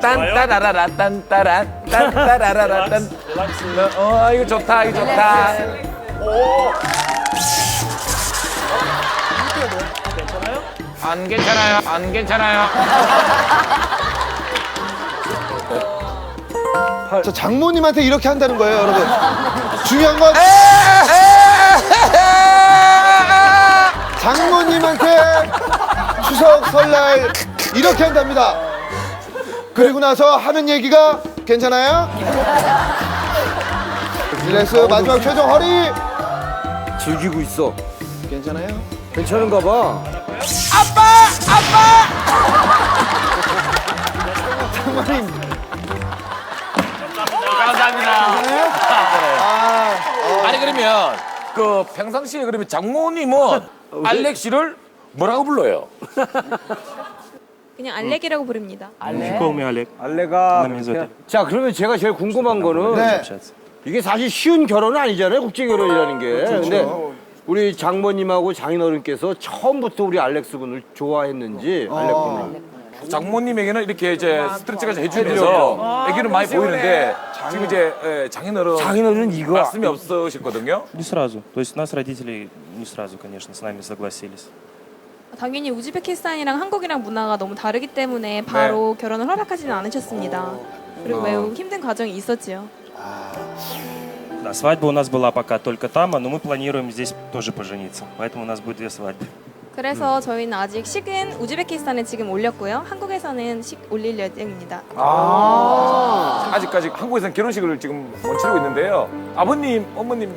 딴따라라라 딴따라 딴따라라라 딴. 릴렉스. 어 이거 좋다 이거 좋다. 괜찮아요? 안 괜찮아요 안 괜찮아요. 저 장모님한테 이렇게 한다는 거예요, 여러분. 중요한 건 장모님한테 추석 설날 이렇게 한답니다. 그리고 나서 하는 얘기가 괜찮아요? 릴렉스 마지막 최종 허리 즐기고 있어. 괜찮아요? 괜찮은가 봐. 장모님 감사합니다. 아, 아니 그러면 그 평상시에 그러면 장모님은 알렉 씨를 뭐라고 불러요? 그냥 알렉이라고 부릅니다. Call me Олег. 알레가. 나 민소대. 자, 그러면 제가 제일 궁금한 거는 네. Общаться. 이게 사실 쉬운 결혼은 아니잖아요. 국제 결혼이라는 게. 그렇죠. 근데 우리 장모님하고 장인어른께서 처음부터 우리 알렉스 군을 좋아했는지 알렉 군을. 장모님에게는 이렇게 이제 스트레칭까지 해주면서 애기는 많이 보이는데 지금 이제 예, 장인어른 장인어른 이거 말씀이 없으셨거든요. Не сразу. То есть у нас родители не сразу, конечно, с нами согласились. 당연히 우즈베키스탄이랑 한국이랑 문화가 너무 다르기 때문에 바로 결혼을 허락하지는 않으셨습니다. 그리고 매우 힘든 과정이 있었지요. Да, свадьба у нас была пока только там, но мы планируем здесь тоже пожениться. Поэтому у нас будет две свадьбы. 그래서 저희는 아직 식은 우즈베키스탄에 지금 올렸고요. 한국에서는 식 올릴 예정입니다. 아직까지 한국에서는 결혼식을 지금 못 치르고 있는데요. 아버님, 어머님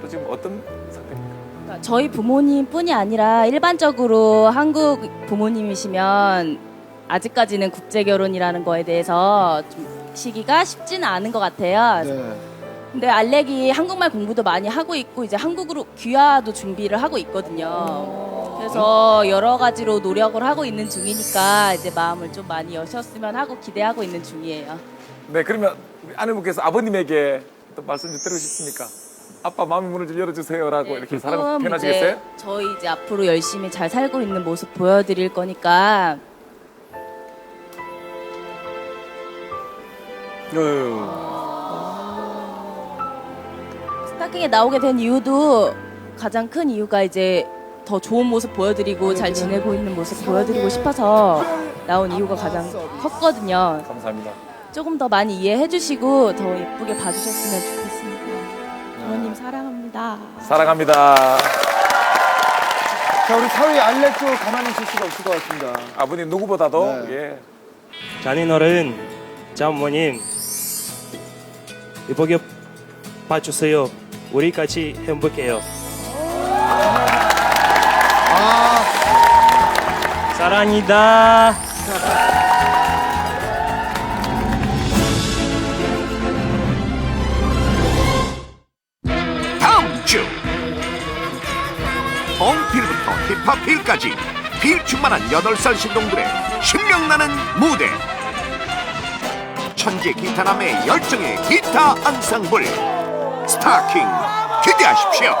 또 지금 어떤 상태입니까? 그러니까 저희 부모님뿐이 아니라 일반적으로 한국 부모님이시면 아직까지는 국제 결혼이라는 거에 대해서 좀 시기가 쉽지는 않은 것 같아요. 네. 근데 알렉이 한국말 공부도 많이 하고 있고 이제 한국으로 귀화도 준비를 하고 있거든요. 그래서 여러 가지로 노력을 하고 있는 중이니까 이제 마음을 좀 많이 여셨으면 하고 기대하고 있는 중이에요. 네, 그러면 우리 아내분께서 아버님에게 또 말씀 좀 드리고 싶습니까? 아빠 마음의 문을 좀 열어주세요라고 이렇게 사랑 조금 표현하시겠어요? 이제 저희 이제 앞으로 열심히 잘 살고 있는 모습 보여드릴 거니까 스타킹에 나오게 된 이유도 가장 큰 이유가 이제 더 좋은 모습 보여드리고 잘 지내고 있는 모습 보여드리고 싶어서 나온 이유가 가장 컸거든요. 감사합니다. 조금 더 많이 이해해 주시고 더 예쁘게 봐주셨으면 좋겠습니다. 부모님 사랑합니다. 사랑합니다. 자, 우리 사위 알렉 도 가만히 있을 수가 없을 것 같습니다. 아버님 누구보다도 네. 예. 장인어른, 장모님, 이쁘게 봐주세요. 우리 같이 행복해요. 아, 사랑이다. 힙합 필까지 필 충만한 8살 신동들의 신명나는 무대. 천재 기타남의 열정의 기타 앙상블. 스타킹 기대하십시오.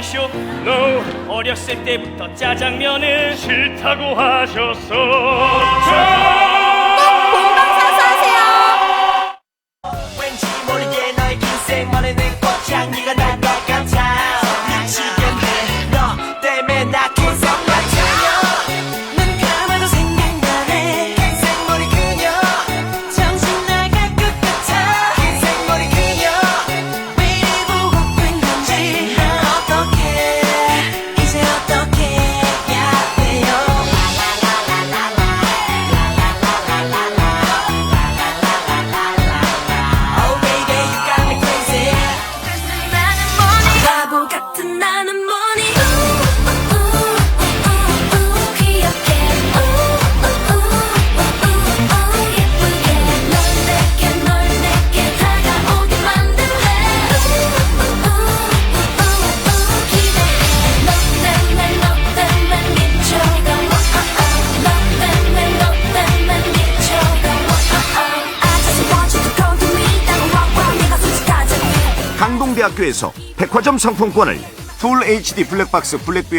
아니쇼? No. 어렸을 때부터 짜장면을 싫다고 하셨어 대학교에서 백화점 상품권을 풀 HD 블랙박스 블랙뷰